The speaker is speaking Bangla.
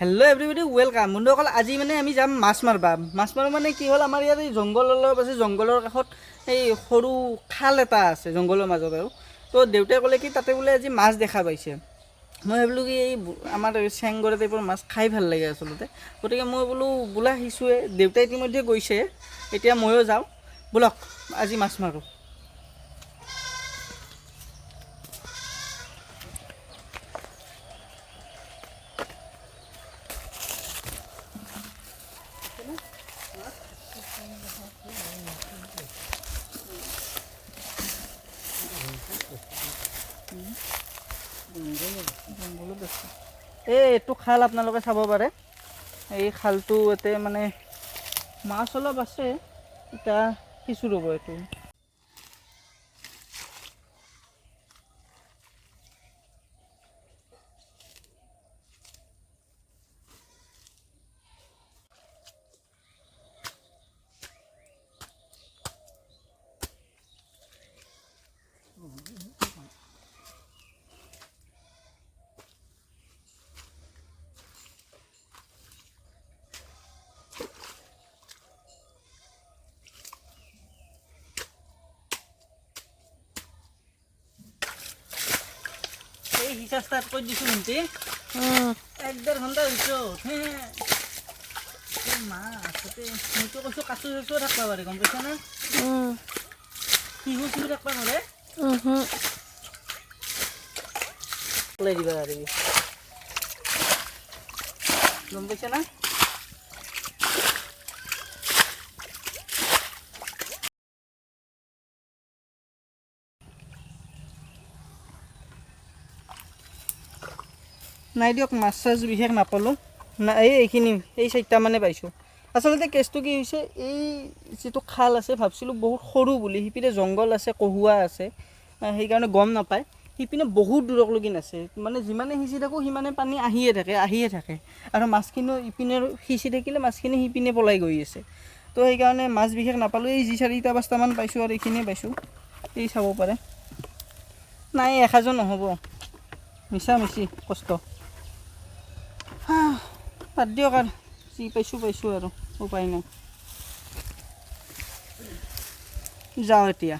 হেল্ল' এভৰিবডি ৱেলকাম বন্ধুসকল, আজি মানে আমি যাম মাছ মাৰিবা। মাছ মাৰো মানে কি হ'ল, আমাৰ ইয়াত এই জংঘল অলপ আছে, জংঘলৰ কাষত এই সৰু খাল এটা আছে, জংঘলৰ মাজত আৰু। তো দেউতাই ক'লে কি, তাতে বোলে আজি মাছ দেখা পাইছে। মই ভাবিলোঁ কি, এই আমাৰ চেংগৰা টাইপৰ মাছ খাই ভালো লাগে আচলতে। গতিকে মই বোলো, বোলা শিশুৱে দেউতাই ইতিমধ্যে গৈছে। এতিয়া ময়ো যাওঁ। ব'লক, আজি মাছ মাৰোঁ। এই এইটো খাল আপোনালোকে চাব পাৰে। এই খালটো ইয়াতে মানে মাছ অলপ আছে এতিয়া সিঁচো ৰ'ব এইটো। হিচাপ ষ্টাৰ্ট কৰি দিছোঁ এক ডেৰ ঘণ্টা হৈছোঁ হে এই তাতে মইতো কৈছো কাচু চাচু থাকবা পাৰে গম পাইছানে শিহু চিহু থাকবা ওলাই দিবা আৰু গম পাইছা না? নাই দিয়ক মাছ চাছ বিশেষ নাপালোঁ। না, এই এইখিনি, এই চাৰিটা মানে পাইছোঁ। আচলতে কেছটো কি হৈছে, এই যিটো খাল আছে, ভাবছিলোঁ বহুত সৰু বুলি। সিপিনে জংঘল আছে, কহুৱা আছে সেইকাৰণে গম নাপায়। সিপিনে বহুত দূৰকলৈকে আছে। মানে যিমানে সিঁচি থাকোঁ, সিমানে পানী আহিয়ে থাকে আহিয়ে থাকে। আৰু মাছখিনিও ইপিনে সিঁচি থাকিলে মাছখিনি সিপিনে পলাই গৈ আছে। তো সেইকাৰণে মাছ বিশেষ নাপালোঁ। এই যি চাৰিটা, পাঁচটামান পাইছোঁ আৰু এইখিনিয়ে পাইছোঁ। এই চাব পাৰে। নাই, এসাঁজো নহ'ব। মিছা মিছি কষ্ট। হাঁ, বাদ দিয়ক আৰু যি পাইছোঁ পাইছোঁ আৰু উপায় নাই যাওঁ এতিয়া